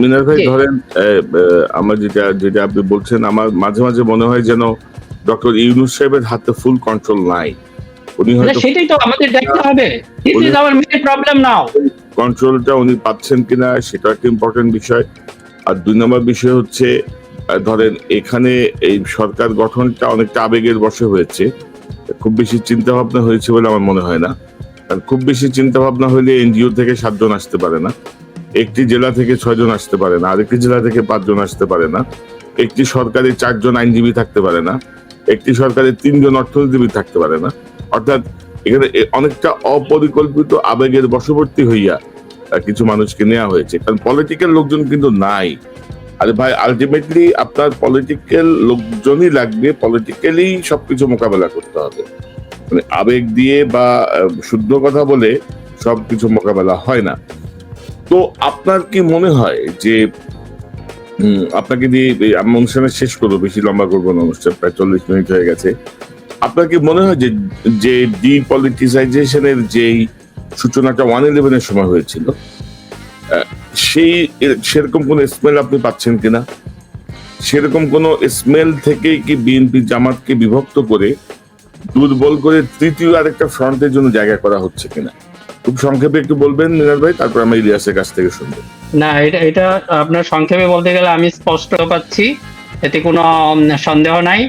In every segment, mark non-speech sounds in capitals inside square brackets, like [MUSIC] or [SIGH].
মিনার ভাই। ধরেন আমার যেটা যেটা আপনি বলছেন আমার মাঝে মাঝে মনে হয় যেন ডক্টর ইউনুস সাহেবের হাতে ফুল কন্ট্রোল নাই। উনি হয়তো সেটাই তো আমাদের দেখতে হবে। This is our main problem now কন্ট্রোলটা উনি পাচ্ছেন কিনা সেটা একটা ইম্পর্টেন্ট বিষয়। আর দুই নম্বর বিষয় হচ্ছে ধরেন এখানে এই সরকার গঠনটা অনেকটা আবেগের বশে হয়েছে। খুব বেশি চিন্তা ভাবনা হয়েছে বলে আমার মনে হয় না। আর খুব বেশি চিন্তা ভাবনা হলে এনজিও থেকে সাতজন আসতে পারে না। একটি জেলা থেকে ছয়জন আসতে পারে না, আরেকটি জেলা থেকে পাঁচজন আসতে পারে না, একটি সরকারি চারজন আইনজীবী থাকতে পারে না, একটি সরকারি তিনজন অর্থনীতিবিদ থাকতে পারে না। অর্থাৎ এখানে অনেকটা অপরিকল্পিত আবেগের বশবর্তী হইয়া কিছু মানুষকে নেওয়া হয়েছে। কারণ পলিটিক্যাল লোকজন কিন্তু নাই। আরে ভাই আলটিমেটলি আপনার পলিটিক্যাল লোকজনই লাগবে পলিটিক্যালি সবকিছু মোকাবেলা করতে হবে। মানে আবেগ দিয়ে বা শুদ্ধ কথা বলে সবকিছু মোকাবেলা হয় না। তো আপনার কি মনে হয় যে আপনাকে দিয়ে এই আমি অনুষ্ঠানে শেষ করব, বেশি লম্বা করব না, অনুষ্ঠান প্রায় চল্লিশ মিনিট হয়ে গেছে। আপনার কি মনে হয় যে যে ডিপলিটিসাইজেশনের যেই সূচনাটা ওয়ান ইলেভেনের সময় হয়েছিল সেই সেরকম কোনো স্মেল আপনি পাচ্ছেন কিনা? সেরকম কোন স্মেল থেকে কি বিএনপি জামাতকে বিভক্ত করে দুর্বল করে তৃতীয় আরেকটা ফ্রন্টের জন্য জায়গা করা হচ্ছে কিনা? খুব সংক্ষেপে একটু বলবেন মিনার ভাই, তারপর আমরা ইলিয়াসের কাছ থেকে শুনব। না, এটা এটা আপনার সংক্ষেপে বলতে গেলে আমি স্পষ্ট পাচ্ছি, এতে কোনো সন্দেহ নাই।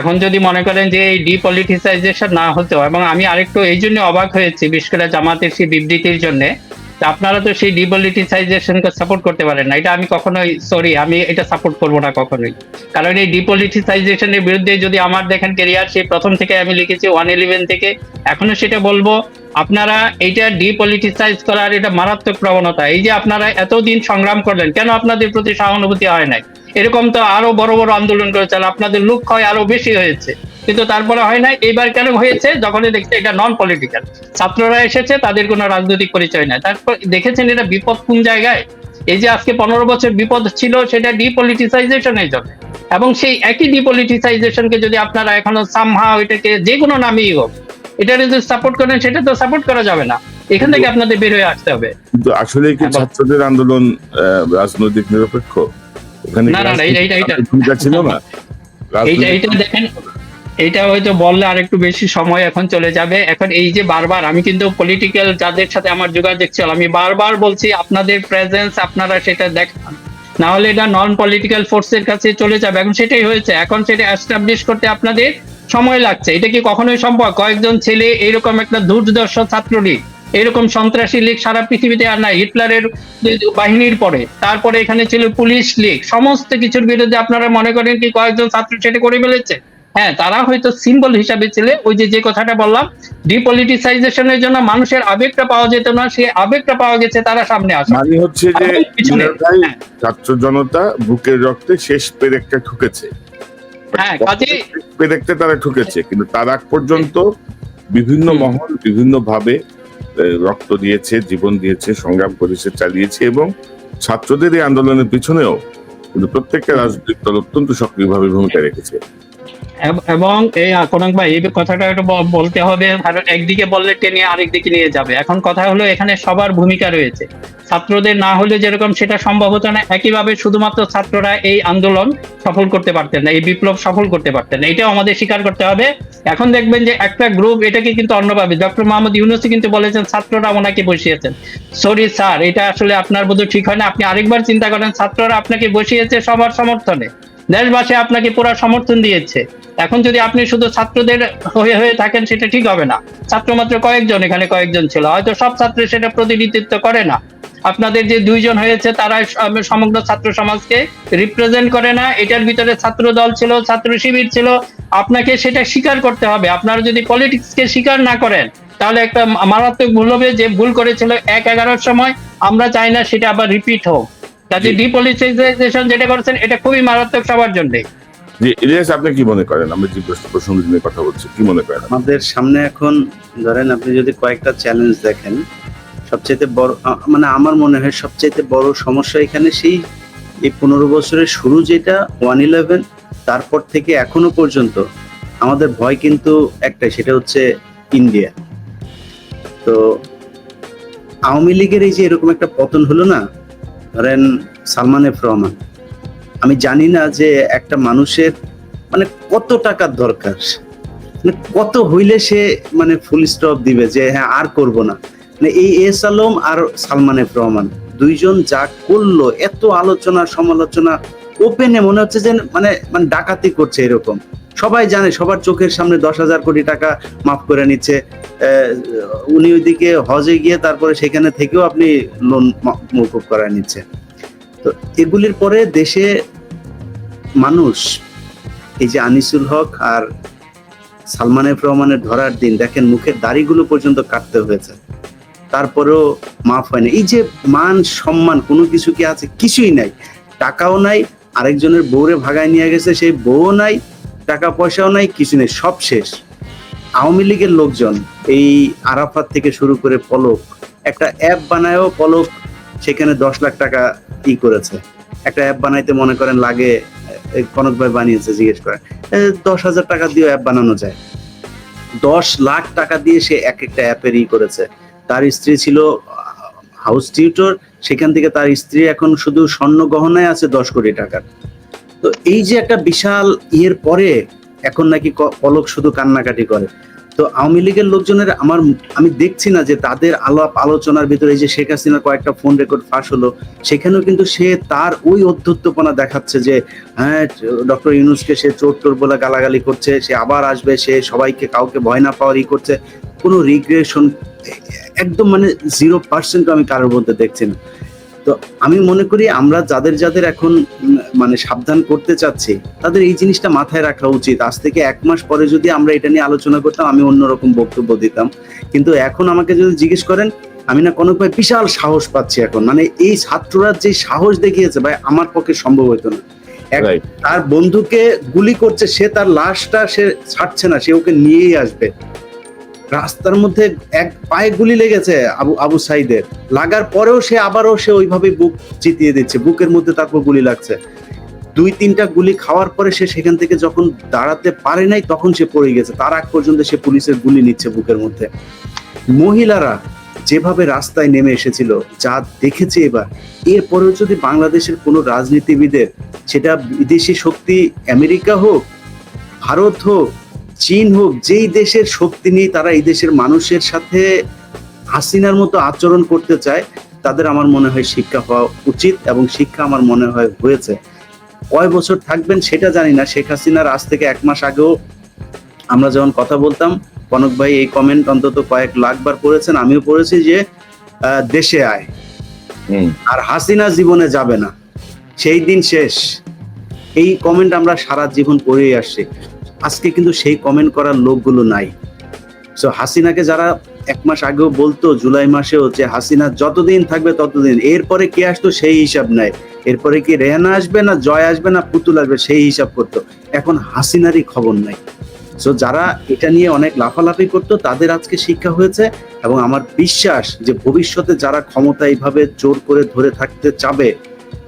এখন যদি মনে করেন যে এই ডিপলিটিসাইজেশন না হতো এবং আমি আরেকটু এই জন্য অবাক হয়েছি, বিশেষ করে জামাতের সেই বিবৃতির জন্য আপনারা তো সেই ডিপলিটিসাইজেশনকে সাপোর্ট করতে পারেন না। এটা আমি কখনোই সরি আমি এটা সাপোর্ট করব না কখনোই। কারণ এই ডিপলিটিসাইজেশনের বিরুদ্ধে যদি আমার দেখেন কেরিয়ার সেই প্রথম থেকে আমি লিখেছি ওয়ান ইলেভেন থেকে। এখনও সেটা বলব, আপনারা এইটা ডিপলিটিসাইজ করার এটা মারাত্মক প্রবণতা। এই যে আপনারা এতদিন সংগ্রাম করলেন, কেন আপনাদের প্রতি সহানুভূতি হয় নাই? এরকম তো আরও বড় বড় আন্দোলন করেছেন আপনাদের লুক হয় আরও বেশি হয়েছে। কিন্তু তারপরে হয় নাই। এইবার কেন হয়েছে? যখনই দেখছে এটা নন পলিটিক্যাল ছাত্ররা এসেছে তাদের কোনো রাজনৈতিক পরিচয় নাই। তারপর দেখেছেন এটা বিপদ কোন জায়গায়? এই যে আজকে পনেরো বছর বিপদ ছিল সেটা ডিপলিটিসাইজেশনের জন্য। এবং সেই একই ডিপলিটিসাইজেশনকে যদি আপনারা এখনও সামহা এটাকে যে কোনো নামেই হোক এটা যদি সাপোর্ট করেন সেটা তো সাপোর্ট করা যাবে না। এখান থেকে আপনাদের বের হয়ে আসতে হবে। কিন্তু আসলে কি হ্যাঁ, ছাত্রদের আন্দোলন রাজনৈতিক নিরপেক্ষ? না, না, না, রাজনৈতিক ভূমিকা ছিল না? এইটা এইটা দেখেন এইটা হয়তো বললে আর একটু বেশি সময় এখন চলে যাবে। এখন এই যে বারবার, আমি কিন্তু পলিটিক্যাল যাদের সাথে আমার যোগাযোগ ছিল, আমি বারবার বলছি আপনাদের প্রেজেন্স আপনারা সেটা দেখান। না হলে এটা নন পলিটিক্যাল ফোর্সের কাছে চলে যাবে। এখন সেটাই হয়েছে। এখন সেটা এস্টাবলিশ করতে আপনাদের সময় লাগছে। এটা কি কখনোই সম্ভব? কয়েকজন ছেলে এরকম একটা দুর্দর্শ ছাত্রলীগ, এরকম সন্ত্রাসী লীগ সারা পৃথিবীতে আর নাই, হিটলারের বাহিনীর পরে। তারপরে এখানে ছিল পুলিশ লীগ। সমস্ত কিছুর বিরুদ্ধে আপনারা মনে করেন কি কয়েকজন ছাত্র সেটা করে ফেলেছে? হ্যাঁ তারা হয়তো সিম্বল হিসাবে ছিল। ওই যে যে কথাটা বললাম ডিপলিটিসাইজেশনের জন্য মানুষের আবেগটা পাওয়া যেত না সেই আবেগটা পাওয়া গেছে তারা সামনে আসে। মানে হচ্ছে যে ভাই, হ্যাঁ। ছাত্র জনতা বুকের রক্তে শেষ পেরেকটা ঠুকেছে। হ্যাঁ, কাজেই- পেরেকটা তারা ঠুকেছে কিন্তু তার আগ পর্যন্ত বিভিন্ন মহল বিভিন্ন ভাবে রক্ত দিয়েছে জীবন দিয়েছে সংগ্রাম করেছে চালিয়েছে এবং ছাত্রদের এই আন্দোলনের পিছনেও কিন্তু প্রত্যেকটা রাজনৈতিক দল অত্যন্ত সক্রিয়ভাবে ভূমিকা রেখেছে। এব- এই আকরণ ভাই, এই কথাটা একটু বলতে হবে কারণ একদিকে বললে টেনে আরেক দিকে নিয়ে যাবে। এখন কথা হলো, এখানে সবার ভূমিকা রয়েছে। ছাত্রদের না হলে যেরকম সেটা সম্ভব হতো না, একইভাবে শুধুমাত্র ছাত্ররা এই আন্দোলন সফল করতে পারতেন না, এই বিপ্লব সফল করতে পারতেন এটাও আমাদের স্বীকার করতে হবে। এখন দেখবেন যে একটা গ্রুপ এটাকে কিন্তু অন্যভাবে ডক্টর মোহাম্মদ ইউনুসি কিন্তু বলেছেন, ছাত্ররা ওনাকে বসিয়েছেন। সরি স্যার এটা আসলে আপনার বোধ ঠিক হয় না। আপনি আরেকবার চিন্তা করেন, ছাত্ররা আপনাকে বসিয়েছে সবার সমর্থনে। দেশবাসী আপনাকে পুরো সমর্থন দিয়েছে। এখন যদি আপনি শুধু ছাত্রদের হয়ে হয়ে থাকেন, সেটা ঠিক হবে না। ছাত্র মাত্র কয়েকজন, এখানে কয়েকজন ছিল। হয়তো সব ছাত্র সেটা প্রতিনিধিত্ব করে না। আপনাদের যে দুইজন হয়েছে তারা সমগ্র ছাত্র সমাজকে রিপ্রেজেন্ট করে না। এটার ভিতরে ছাত্র দল ছিল, ছাত্র শিবির ছিল। আপনাকে সেটা স্বীকার করতে হবে। আপনারা যদি পলিটিক্সকে স্বীকার না করেন, তাহলে একটা মারাত্মক ভুল হবে। যে ভুল করেছিল এক এগারোর সময়, আমরা চাই না সেটা আবার রিপিট হোক। কাজে ডিপলিটাইজেশন যেটা করেছেন এটা খুবই মারাত্মক সবার জন্য। যে ইলিয়াস আপনি কি মনে করেন? আমরা যে প্রশ্ন প্রসঙ্গ নিয়ে কথা বলছি কি মনে করেন? আমাদের সামনে এখন ধরেন আপনি যদি কয়েকটা চ্যালেঞ্জ দেখেন সবচেয়ে বড় মানে আমার মনে হয় সবচেয়ে বড় সমস্যা এখানে সেই এই পনেরো বছরের শুরু যেটা ওয়ান ইলেভেন তারপর থেকে এখনও পর্যন্ত আমাদের ভয় কিন্তু একটাই সেটা হচ্ছে ইন্ডিয়া। তো আওয়ামী লীগের এই যে এরকম একটা পতন হলো না ধরেন সালমান এফ রহমান। আমি জানি না যে একটা মানুষের মানে কত টাকার দরকার মানে কত হইলে সে মানে ফুল স্টপ দিবে যে হ্যাঁ আর করব না। মানে এই এস আলম আর সালমান এফ রহমান দুইজন যা করল, এত আলোচনা, সমালোচনা ওপেনে মনে হচ্ছে যে মানে মানে ডাকাতি করছে এরকম। সবাই জানে, সবার চোখের সামনে দশ হাজার কোটি টাকা মাফ করে নিচ্ছে। উনি ওইদিকে হজে গিয়ে তারপরে সেখানে থেকেও আপনি লোন মৌকুব করায় নিচ্ছে তো এগুলির পরে দেশে মানুষ, এই যে আনিসুল হক আর সালমান রহমানের ধরার দিন, দেখেন মুখের দাড়িগুলো পর্যন্ত কাটতে হয়েছে। তারপরেও মাফ হয় না এই যে মান সম্মান কোনো কিছু কি আছে, কিছুই নাই। টাকাও নাই আরেকজনের বউরে ভাগায় নিয়ে গেছে সেই বউ নাই টাকা পয়সাও নাই কিছু নেই সব শেষ। আওয়ামী লীগের লোকজন এই আরাফাত থেকে শুরু করে পলক একটা অ্যাপ বানায়ও পলক সেখানে দশ লাখ টাকা ই করেছে। একটা অ্যাপ বানাইতে মনে করেন লাগে কনক ভাই বানিয়েছে জিজ্ঞেস করেন এ, দশ হাজার টাকা দিয়ে অ্যাপ বানানো যায়। দশ লাখ টাকা দিয়ে সে এক একটা অ্যাপের ই করেছে। তার স্ত্রী ছিল হাউস টিউটর সেখান থেকে তার স্ত্রী এখন শুধু স্বর্ণ গহনায় আছে দশ কোটি টাকার। তো এই যে একটা বিশাল ইয়ের পরে এখন নাকি পলক শুধু কান্নাকাটি করে। তো আওয়ামী লীগের লোকজনের আমার, আমি দেখছি না যে তাদের আলাপ আলোচনার ভিতরে এই যে শেখ হাসিনার কয়েকটা ফোন রেকর্ড ফাঁস হলো, সেখানেও কিন্তু সে তার ওই অধ্যত্বপনা দেখাচ্ছে যে হ্যাঁ ডক্টর ইউনুসকে সে চোর টোর বলে গালাগালি করছে, সে আবার আসবে, সে সবাইকে কাউকে ভয় না পাওয়ার ই করছে। কোনো রিগ্রেশন একদম মানে জিরো পার্সেন্ট আমি কারোর মধ্যে দেখছি না। তো আমি মনে করি আমরা যাদের যাদের এখন মানে সাবধান করতে চাচ্ছি তাদের এই জিনিসটা মাথায় রাখা উচিত। আজ থেকে এক মাস পরে যদি আমরা এটা নিয়ে আলোচনা করতাম আমি অন্যরকম বক্তব্য দিতাম। কিন্তু এখন আমাকে যদি জিজ্ঞেস করেন আমি না কোনো ভাই বিশাল সাহস পাচ্ছি এখন। মানে এই ছাত্ররা যে সাহস দেখিয়েছে ভাই আমার পক্ষে সম্ভব হতো না। তার বন্ধুকে গুলি করছে সে তার লাশটা সে ছাড়ছে না সে ওকে নিয়েই আসবে। রাস্তার মধ্যে এক পায়ে গুলি লেগেছে আবু আবু সাইদের। লাগার পরেও সে আবারও সে ওইভাবে বুক জিতিয়ে দিচ্ছে। বুকের মধ্যে তারপর গুলি লাগছে। দুই, তিনটা গুলি খাওয়ার পরে সে সেখান থেকে যখন দাঁড়াতে পারে নাই, তখন সে পড়ে গেছে। তার আগ পর্যন্ত সে পুলিশের গুলি নিচ্ছে বুকের মধ্যে। মহিলারা যেভাবে রাস্তায় নেমে এসেছিল, যা দেখেছে এবার, এরপরেও যদি বাংলাদেশের কোনো রাজনীতিবিদের, সেটা বিদেশি শক্তি, আমেরিকা হোক, ভারত হোক চীন হোক যেই দেশের শক্তি নিয়ে তারা এই দেশের মানুষের সাথে হাসিনার মতো আচরণ করতে চায় তাদের আমার মনে হয় শিক্ষা হওয়া উচিত এবং শিক্ষা আমার মনে হয় হয়েছে। কয় বছর থাকবেন সেটা জানি না শেখ হাসিনার আজ থেকে এক মাস আগেও আমরা যখন কথা বলতাম কনক ভাই এই কমেন্ট অন্তত কয়েক লাখবার পড়েছেন আমিও পড়েছি যে আহ, দেশে আয়। আর হাসিনা জীবনে যাবে না। সেই দিন শেষ। এই কমেন্ট আমরা সারা জীবন পড়েই আসছি। আজকে কিন্তু সেই কমেন্ট করার লোকগুলো নাই। সো হাসিনাকে যারা এক মাস আগেও বলতো, জুলাই মাসেও, যে হাসিনা যতদিন থাকবে ততদিন, এরপরে কে আসতো সেই হিসাব নাই। এরপরে কি রেহানা আসবে না জয় আসবে না পুতুল আসবে সেই হিসাব করতো। এখন হাসিনারই খবর নাই। সো যারা এটা নিয়ে অনেক লাফালাফি করতো, তাদের আজকে শিক্ষা হয়েছে এবং আমার বিশ্বাস যে ভবিষ্যতে যারা ক্ষমতা এইভাবে জোর করে ধরে থাকতে চাবে,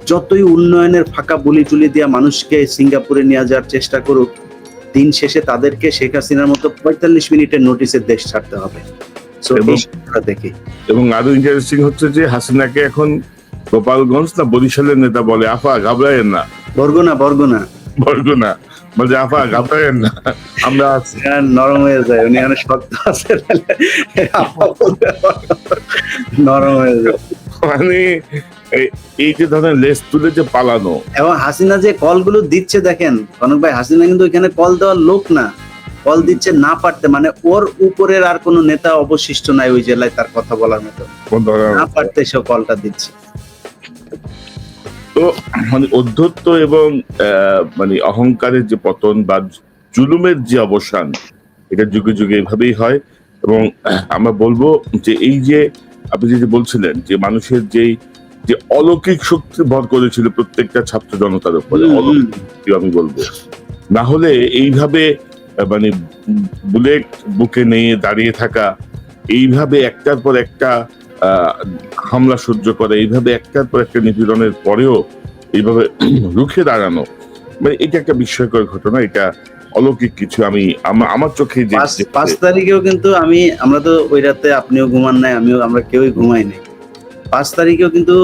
যতই উন্নয়নের ফাঁকা বুলি টুলি দিয়া মানুষকে সিঙ্গাপুরে নিয়ে যাওয়ার চেষ্টা করুক দিন শেষে তাদেরকে শেখ হাসিনার মতো পঁয়তাল্লিশ মিনিটের নোটিশের দেশ ছাড়তে হবে। দেখি। এবং আরও ইন্টারেস্টিং হচ্ছে যে হাসিনাকে এখন গোপালগঞ্জ না বরিশালের নেতা বলে আফা ঘাবড়ায়েন না। বর্গনা বর্গনা। বরগুনা বলছে আফা [LAUGHS] ঘাবড়ায়েন না। আমরা হ্যাঁ, নরম হয়ে যায় উনি অনেক শক্ত আছে। নরম হয়ে যায়। মানে এই- যে ধরেন লেস তুলে যে পালানো। এবং হাসিনা যে কলগুলো দিচ্ছে দেখেন কনক ভাই হাসিনা কিন্তু এখানে কল দেওয়ার লোক না। কল দিচ্ছে না পারতে মানে ওর উপরের আর কোনো নেতা অবশিষ্ট নাই ওই জেলায় তার কথা বলার মতো। না পারতে সে কলটা দিচ্ছে। তো মানে অধ্যত্ব এবং মানে অহংকারের যে পতন বা জুলুমের যে অবসান এটা যুগে যুগে এভাবেই হয়। এবং আমরা বলব যে এই যে আপনি যেটা বলছিলেন যে মানুষের যেই যে অলৌকিক শক্তি ভর করেছিল প্রত্যেকটা ছাত্র জনতার উপরে অলৌকিক আমি বলব। না হলে এইভাবে মানে বুলেট বুকে নিয়ে দাঁড়িয়ে থাকা এইভাবে একটার পর একটা আহ, হামলা সহ্য করে এইভাবে একটার পর একটা নিপীড়নের পরেও এইভাবে [CLEARS THROAT] রুখে দাঁড়ানো মানে এটা একটা বিস্ময়কর ঘটনা এটা অলৌকিক কিছু আমি আমার চোখে যে পাঁচ তারিখেও কিন্তু আমি আমরা তো ওই রাতে আপনিও ঘুমান নাই আমিও আমরা কেউই ঘুমাই নাই। পাঁচ তারিখেও কিন্তু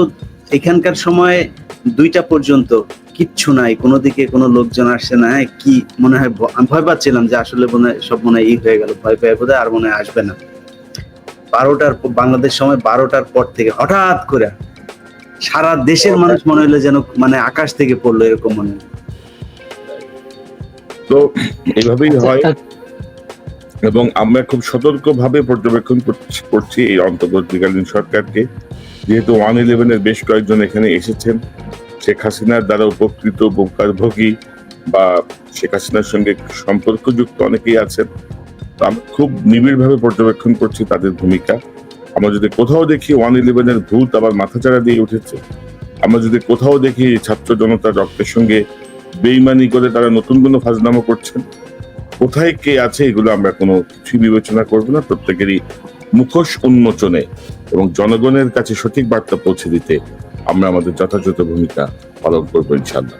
এখানকার সময় দুইটা পর্যন্ত কিচ্ছু নাই কোনো দিকে কোনো লোকজন আসছে না হ্যাঁ, কি মনে হয় আমি ভয় পাচ্ছিলাম যে আসলে মনে হয় সব মনে হয় ই হয়ে গেল ভয় পেয়ে বোধহয় আর মনে হয় আসবে না। বারোটার বাংলাদেশ সময় বারোটার পর থেকে হঠাৎ করে সারা দেশের মানুষ মনে হলো যেন মানে আকাশ থেকে পড়ল এরকম মনে হলো। তো এভাবেই হয়। এবং আমরা খুব সতর্কভাবে পর্যবেক্ষণ করছি- এই অন্তর্বর্তীকালীন সরকারকে। যেহেতু ওয়ান ইলেভেনের বেশ কয়েকজন এখানে এসেছেন শেখ হাসিনার দ্বারা উপকৃত উপকারভোগী বা শেখ হাসিনার সঙ্গে সম্পর্কযুক্ত অনেকেই আছেন। তো আমরা খুব নিবিড়ভাবে পর্যবেক্ষণ করছি তাদের ভূমিকা। আমরা যদি কোথাও দেখি ওয়ান ইলেভেনের ভূত আবার মাথাচাড়া দিয়ে উঠেছে আমরা যদি কোথাও দেখি ছাত্র জনতার রক্তের সঙ্গে বেইমানি করে তারা নতুন কোনো ফাজনামা করছেন? কোথায় কে আছে এগুলো আমরা কোনো কিছুই বিবেচনা করব না। প্রত্যেকেরই মুখোশ উন্মোচনে এবং জনগণের কাছে সঠিক বার্তা পৌঁছে দিতে আমরা আমাদের যথাযথ ভূমিকা পালন করব ইনশাল্লাহ